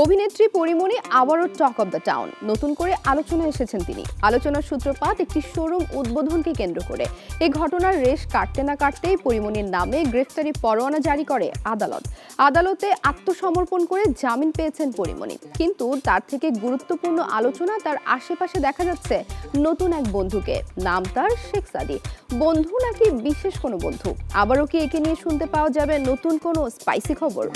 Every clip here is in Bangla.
অভিনেত্রী পরিমণি আবারও টক অব দ্য টাউন নতুন করে আলোচনা এসেছেন তিনি। আলোচনার সূত্রপাত একটি শোরুম উদ্বোধনকে কেন্দ্র করে। এই ঘটনার রেশ কাটতে না কাটতেই পরিমণির নামে গ্রেফতারি পরোয়ানা জারি করে আদালত। আদালতে আত্মসমর্পণ করে জামিন পেয়েছেন পরিমণি। কিন্তু তার থেকে গুরুত্বপূর্ণ আলোচনা তার আশেপাশে দেখা যাচ্ছে নতুন এক বন্ধুকে। নাম তার শেখ সাদি। বন্ধু নাকি বিশেষ কোনো বন্ধু? আবারও কি একে নিয়ে শুনতে পাওয়া যাবে নতুন কোনো স্পাইসি খবর?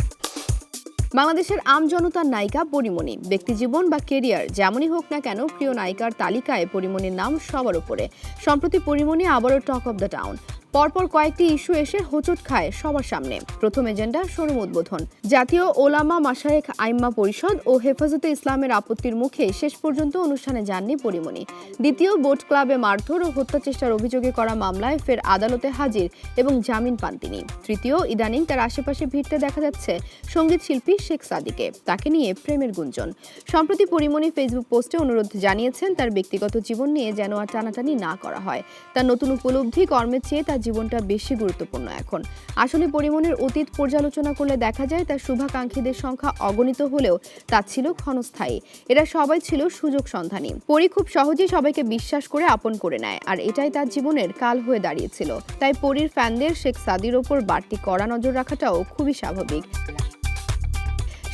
বাংলাদেশের আমজনতার নায়িকা পরিমণি। ব্যক্তিজীবন বা কেরিয়ার যেমনই হোক না কেন, প্রিয় নায়িকার তালিকায় পরিমণির নাম সবার উপরে সম্প্রতি পরিমণি আবারও টক অব দ্য টাউন। পরপর কয়েকটি ইস্যু এসে হোঁচট খায় সবার সামনে। প্রথম এজেন্ডা শোরুম উদ্বোধন। জাতীয় ওলামা মাসায়েক আইম্মা পরিষদ ও হেফাজতে ইসলামের আপত্তির মুখে শেষ পর্যন্ত অনুষ্ঠানে যাননি পরিমণি। দ্বিতীয় বোট ক্লাবে মারধর ও হত্যা চেষ্টার অভিযোগে করা মামলায় ফের আদালতে হাজির এবং জামিন পান তিনি। তৃতীয় ইদানিং তার আশেপাশে ভিড়তে দেখা যাচ্ছে সংগীত শিল্পী শেখ সাদিকে। তাকে নিয়ে প্রেমের গুঞ্জন। সম্প্রতি পরিমণি ফেসবুক পোস্টে অনুরোধ জানিয়েছেন তার ব্যক্তিগত জীবন নিয়ে যেন আর টানাটানি না করা হয়। তার নতুন উপলব্ধি কর্মের চেয়ে তার জীবনটা বেশি গুরুত্বপূর্ণ এখন। আসলে পরিমণির অতীত পর্যালোচনা করলে দেখা যায়, তার শুভাকাঙ্ক্ষীদের সংখ্যা অগণিত হলেও তা ছিল ক্ষণস্থায়ী। এরা সবাই ছিল সুযোগ সন্ধানী। পরি খুব সহজেই সবাইকে বিশ্বাস করে আপন করে নেয়, আর এটাই তার জীবনের কাল হয়ে দাঁড়িয়েছিল। তাই পরীর ফ্যানদের শেখ সাদির ওপর বাড়তি কড়া নজর রাখাটাও খুবই স্বাভাবিক।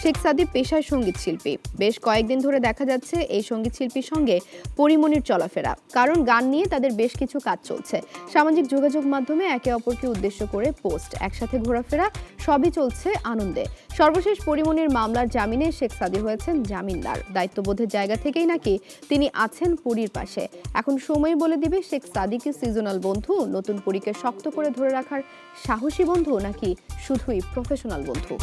শেখ সাদি পেশায় সংগীত শিল্পী। বেশ কয়েকদিন ধরে দেখা যাচ্ছে এই সংগীত শিল্পীর সঙ্গে পরিমণির চলাফেরা। কারণ গান নিয়ে তাদের বেশ কিছু কাজ চলছে। সামাজিক যোগাযোগ মাধ্যমে একে অপরকে উদ্দেশ্য করে পোস্ট, একসাথে ঘোরাফেরা, সবই চলছে আনন্দে। সর্বশেষ পরিমণির মামলার জামিনে শেখ সাদি হয়েছেন জামিনদার। দায়িত্ববোধের জায়গা থেকেই নাকি তিনি আছেন পুরীর পাশে। এখন সময় বলে দিবে শেখ সাদিকে সিজনাল বন্ধু, নতুন পরীকে শক্ত করে ধরে রাখার সাহসী বন্ধু নাকি শুধুই প্রফেশনাল বন্ধু?